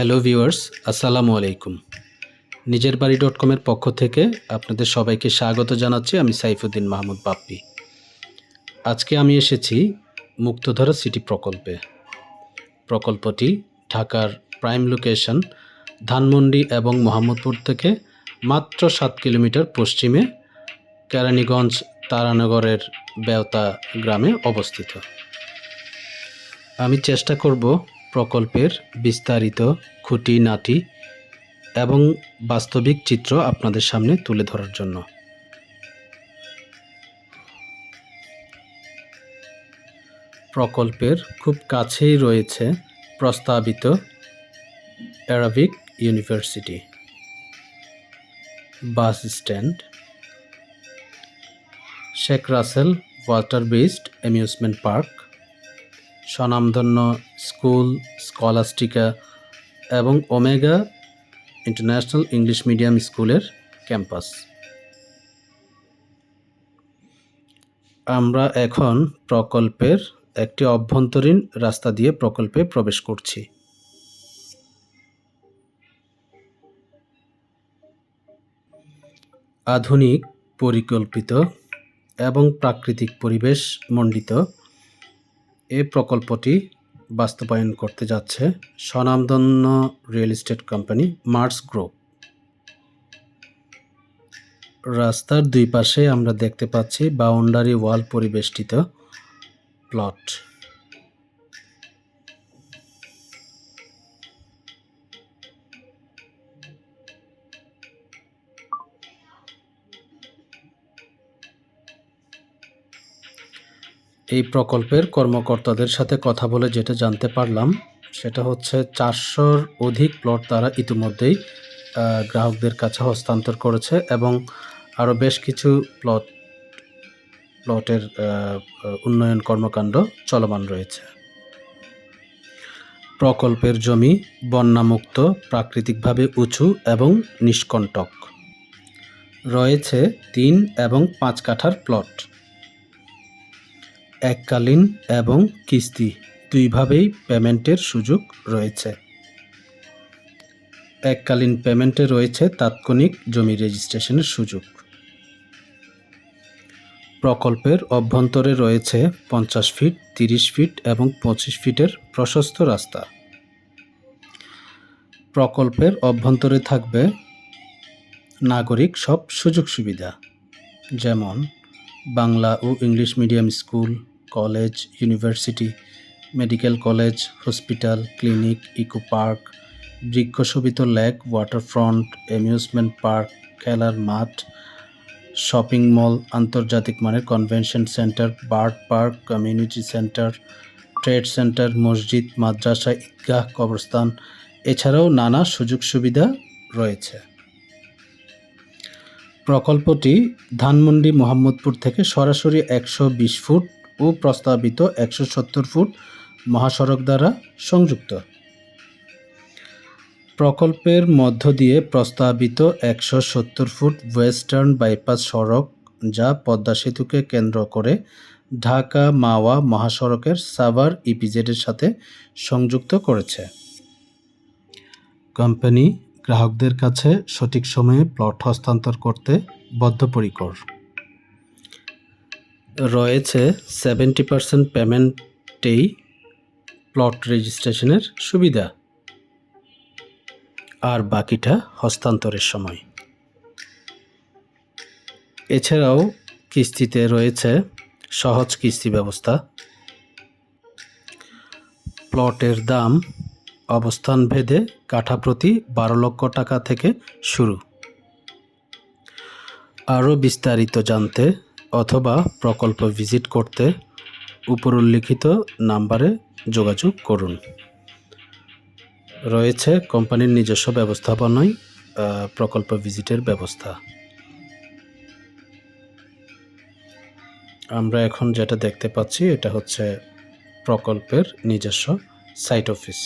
Hello viewers, আসসালামু আলাইকুম। নিজের বাড়ি ডট কমের পক্ষ থেকে আপনাদের সবাইকে স্বাগত জানাচ্ছি, আমি সাইফুদ্দিন মাহমুদ বাপ্পি। আজকে আমি এসেছি মুক্তধারা সিটি প্রকল্পে। প্রকল্পটি ঢাকার প্রাইম লোকেশন ধানমন্ডি এবং মোহাম্মদপুর থেকে মাত্র সাত কিলোমিটার পশ্চিমে কেরানীগঞ্জ তারানগরের বেওতা গ্রামে অবস্থিত। আমি চেষ্টা করব প্রকল্পের বিস্তারিত খুঁটিনাটি এবং বাস্তবিক চিত্র আপনাদের সামনে তুলে ধরার জন্য। প্রকল্পের খুব কাছেই রয়েছে প্রস্তাবিত Arabic university bus stand. Sheikh Russel water based amusement park. স্বনামধন্য স্কুল, স্কলাস্টিকা এবং ওমেগা ইন্টারন্যাশনাল ইংলিশ মিডিয়াম স্কুলের ক্যাম্পাস। আমরা এখন প্রকল্পের একটি অভ্যন্তরীণ রাস্তা দিয়ে প্রকল্পে প্রবেশ করছি। আধুনিক, পরিকল্পিত এবং প্রাকৃতিক পরিবেশ মণ্ডিত এই প্রকল্পটি বাস্তবায়ন করতে যাচ্ছে স্বনামধন্য real estate company Mars group. রাস্তার দুই পাশে আমরা দেখতে পাচ্ছি বাউন্ডারি ওয়াল পরিবেষ্টিত প্লট। এই প্রকল্পের কর্মকর্তাদের সাথে কথা বলে যেটা জানতে পারলাম, সেটা হচ্ছে চারশোর অধিক প্লট তারা ইতিমধ্যেই গ্রাহকদের কাছে হস্তান্তর করেছে এবং আরও বেশ কিছু প্লট, প্লটের উন্নয়ন কর্মকাণ্ড চলমান রয়েছে। প্রকল্পের জমি বন্যামুক্ত, প্রাকৃতিকভাবে উঁচু এবং নিষ্কণ্টক। রয়েছে তিন এবং পাঁচ কাঠার প্লট। এককালীন এবং কিস্তি দুইভাবেই পেমেন্টের সুযোগ রয়েছে। এককালীন পেমেন্টে রয়েছে তাৎক্ষণিক জমি রেজিস্ট্রেশনের সুযোগ। প্রকল্পের অভ্যন্তরে রয়েছে পঞ্চাশ ফিট, তিরিশ ফিট এবং পঁচিশ ফিটের প্রশস্ত রাস্তা। প্রকল্পের অভ্যন্তরে থাকবে নাগরিক সব সুযোগ সুবিধা, যেমন বাংলা ও English medium school college, university, medical college, hospital, clinic, eco park, বৃক্ষশোভিত lake waterfront amusement park খেলার মাঠ শপিং মল আন্তর্জাতিক মানের convention centre bird park community centre trade centre মসজিদ, মাদ্রাসা, ঈদগাহ, কবরস্থান। এছাড়াও নানা সুযোগ সুবিধা রয়েছে। প্রকল্পটি ধানমন্ডি মোহাম্মদপুর থেকে সরাসরি একশো বিশ ফুট ও প্রস্তাবিত একশো সত্তর ফুট মহাসড়ক দ্বারা সংযুক্ত। প্রকল্পের মধ্য দিয়ে প্রস্তাবিত একশো সত্তর ফুট ওয়েস্টার্ন বাইপাস সড়ক যা পদ্মা সেতুকে কেন্দ্র করে ঢাকা মাওয়া মহাসড়কের সাভার ইপিজেডের সাথে সংযুক্ত করেছে। কোম্পানি গ্রাহকদের কাছে সঠিক সময়ে প্লট হস্তান্তর করতে বদ্ধপরিকর। রয়েছে সেভেন্টি পার্সেন্ট পেমেন্টেই প্লট রেজিস্ট্রেশনের সুবিধা। আর বাকিটা হস্তান্তরের সময়। এছাড়াও কিস্তিতে রয়েছে সহজ কিস্তি ব্যবস্থা। প্লটের দাম অবস্থান ভেদে কাঠা প্রতি বারো লক্ষ টাকা থেকে শুরু। আরও বিস্তারিত জানতে অথবা প্রকল্প ভিজিট করতে উপর উল্লিখিত নাম্বারে যোগাযোগ করুন। রয়েছে কোম্পানির নিজস্ব ব্যবস্থাপনায় প্রকল্প ভিজিটের ব্যবস্থা। আমরা এখন যেটা দেখতে পাচ্ছি, এটা হচ্ছে প্রকল্পের নিজস্ব সাইট অফিস।